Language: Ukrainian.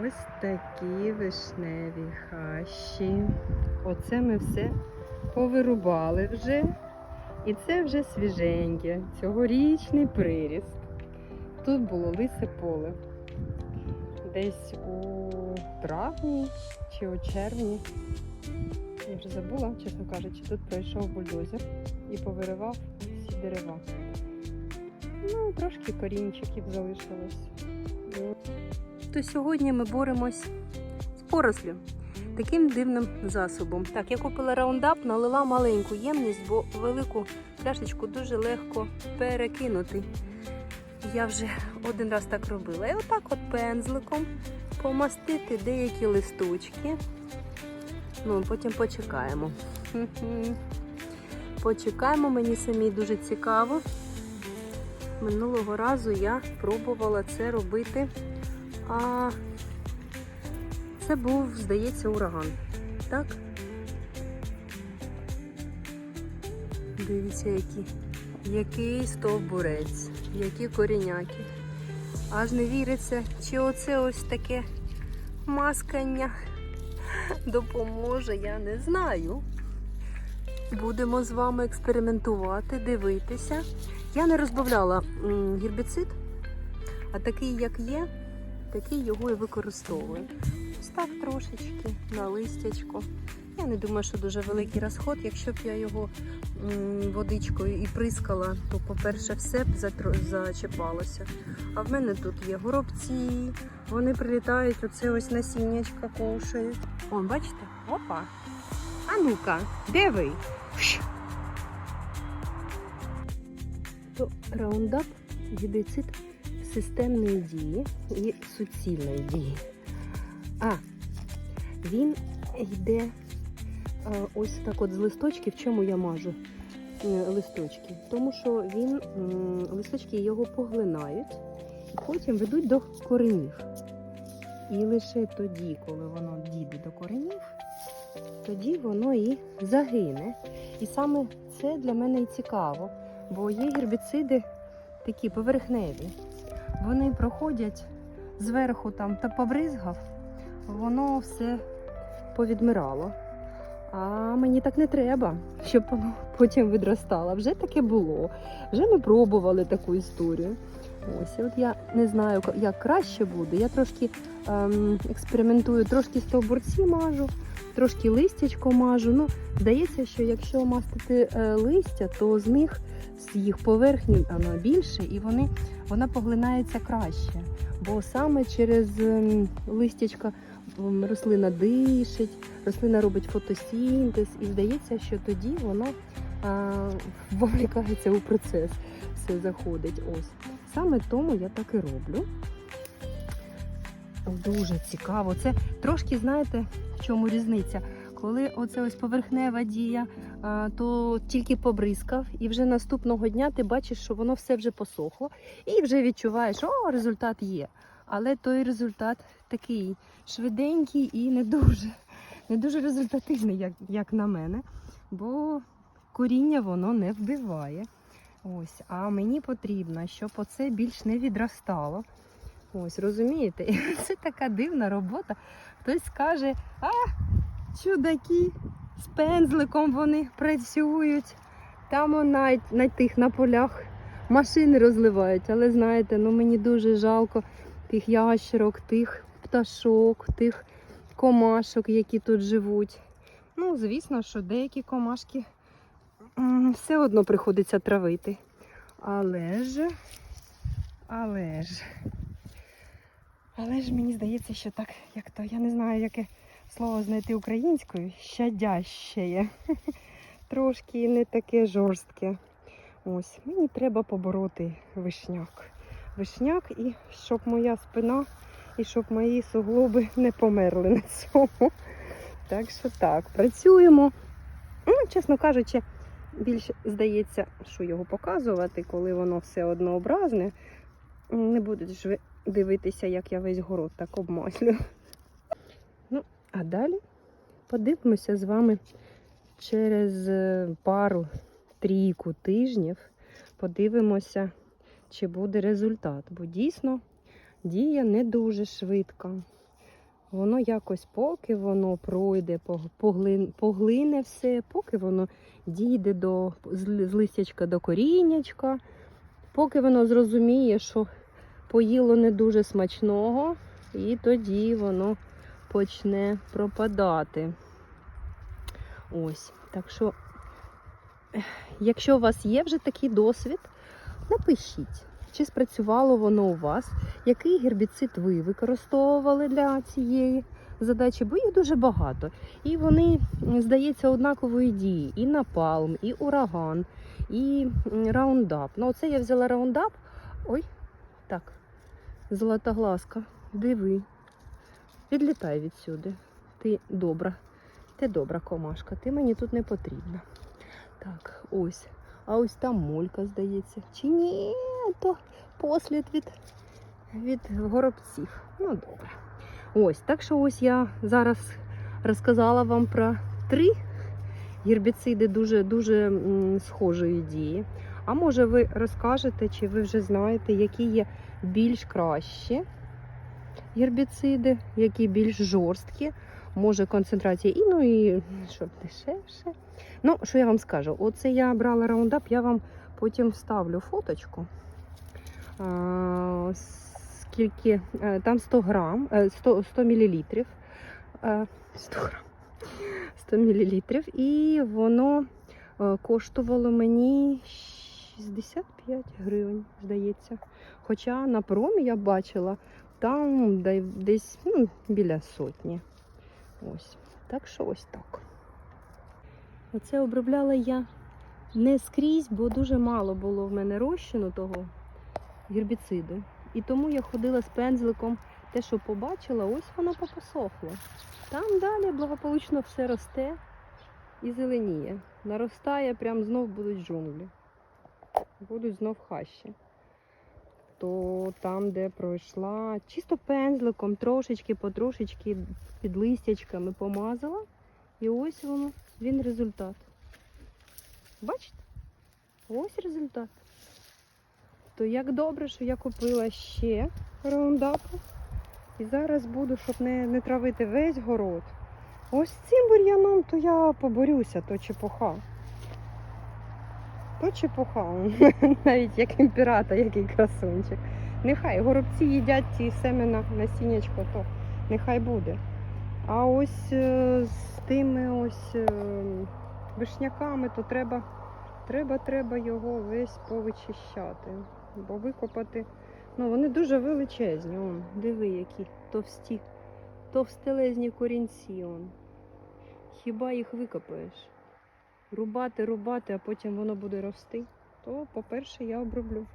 Ось такі вишневі хащі. Оце ми все повирубали вже. І це вже свіженьке, цьогорічний приріст. Тут було лисе поле. Десь у травні чи у червні. Я вже забула, чесно кажучи, тут пройшов бульдозер і повиривав всі дерева. Ну, трошки корінчиків залишилось. То сьогодні ми боремось з порослю. Таким дивним засобом. Так, я купила раундап, налила маленьку ємність, бо велику пляшечку дуже легко перекинути. Я вже один раз так робила. І отак от пензликом помастити деякі листочки. Ну, потім почекаємо. Почекаємо, мені самі дуже цікаво. Минулого разу я пробувала це робити. А це був, здається, ураган. Так? Дивіться, які. Який стовбурець, які коріняки. Аж не віриться, чи оце ось таке маскання допоможе, я не знаю. Будемо з вами експериментувати, дивитися. Я не розбавляла гербіцид, а такий, як є, такий його і використовую. Ось так трошечки на листячко. Я не думаю, що дуже великий розход. Якщо б я його водичкою і прискала, то, по-перше, все б зачіпалося. А в мене тут є горобці, вони прилітають, оце ось насіннячка кушають. Вон, бачите? Опа! А ну-ка, де ви? То раундап гібіцид системної дії і суцільної дії. А, він йде е, ось так от з листочків. Чому я мажу е, листочки? Тому що він, листочки його поглинають і потім ведуть до коренів. І лише тоді, коли воно дійде до коренів, тоді воно і загине. І саме це для мене і цікаво, бо є гербіциди такі поверхневі. Вони проходять зверху там та побризгав, воно все повідмирало. А мені так не треба, щоб потім відростало. Вже таке було. Вже ми пробували таку історію. Ось, от я не знаю, як краще буде. Я трошки ем, експериментую, трошки стовбурці мажу, трошки листячко мажу. Ну, здається, що якщо мастити е, листя, то з них з їх поверхні воно більше і вони, вона поглинається краще. Бо саме через ем, листячка рослина дишить, рослина робить фотосінтез, і здається, що тоді воно а, вовлікається у процес, все заходить. Ось. Саме тому я так і роблю. Дуже цікаво. Це трошки, знаєте, в чому різниця? Коли оце ось поверхнева дія, то тільки побризкав, і вже наступного дня ти бачиш, що воно все вже посохло, і вже відчуваєш, о, результат є. Але той результат такий швиденький і не дуже, не дуже результативний, як, як на мене. Бо коріння воно не вбиває. Ось, а мені потрібно, щоб оце більш не відростало. Ось, розумієте? Це така дивна робота. Хтось скаже, а, чудаки, з пензликом вони працюють. Там на, на тих на полях машини розливають. Але знаєте, ну мені дуже жалко тих ящерок, тих пташок, тих комашок, які тут живуть. Ну, звісно, що деякі комашки все одно приходиться травити. Але ж, але ж, але ж мені здається, що так, як то, я не знаю, яке слово знайти українською, щадяще. Трошки не таке жорстке. Ось, мені треба побороти вишняк. Вишняк і щоб моя спина і щоб мої суглоби не померли на цьому. Так що так, працюємо. Ну, чесно кажучи, більше здається, що його показувати, коли воно все однообразне. Не будеш ви дивитися, як я весь город так обмаслю. Ну, а далі подивимося з вами через е, пару трійку тижнів. Подивимося, чи буде результат. Бо дійсно дія не дуже швидка. Воно якось, поки воно пройде, поглин- поглине все, поки воно дійде до з листячка до коріннячка, поки воно зрозуміє, що поїло не дуже смачного, і тоді воно почне пропадати. Ось. Так що, якщо у вас є вже такий досвід, напишіть, чи спрацювало воно у вас, який гербіцид ви використовували для цієї задачі, бо їх дуже багато. І вони, здається, однакової дії. І напалм, і ураган, і раундап. Ну, оце я взяла раундап. Ой, так, золотоглазка, диви. Відлітай відсюди. Ти добра. Ти добра комашка, ти мені тут не потрібна. Так, ось. А ось там молька, здається. Чи ні, то послід від, від горобців. Ну, добре. Ось, так що ось я зараз розказала вам про три гербіциди дуже дуже схожої дії. А може ви розкажете, чи ви вже знаєте, які є більш кращі гербіциди, які більш жорсткі, може концентрація і ну і щоб дешевше. Ну, що я вам скажу? Оце я брала раундап, я вам потім вставлю фоточку. А, скільки е, там 100 грам, е, 100, 100 мілілітрів. Е, 100 грам. 100 мілілітрів. І воно е, коштувало мені 65 гривень, здається. Хоча на промі я бачила, там десь ну, біля сотні. Ось. Так що ось так. Оце обробляла я не скрізь, бо дуже мало було в мене розчину того гербіциду. І тому я ходила з пензликом. Те, що побачила, ось воно попосохло. Там далі благополучно все росте і зеленіє. Наростає, прям знов будуть джунглі. Будуть знов хащі. То там, де пройшла, чисто пензликом, трошечки, потрошечки під листячками помазала. І ось воно, він результат. Бачите? Ось результат. То як добре, що я купила ще раундапу. І зараз буду, щоб не, не травити весь город. Ось цим бур'яном то я поборюся, то чепуха. То чепуха. Навіть як імператор, який красунчик. Нехай горобці їдять ті семена насіннячко, то нехай буде. А ось е, з тими ось е, вишняками, то треба, треба, треба його весь повичищати. Бо викопати. Ну, вони дуже величезні. Он, диви, які товсті, товстелезні корінці. Он. Хіба їх викопаєш? Рубати, рубати, а потім воно буде рости. То, по-перше, я оброблю.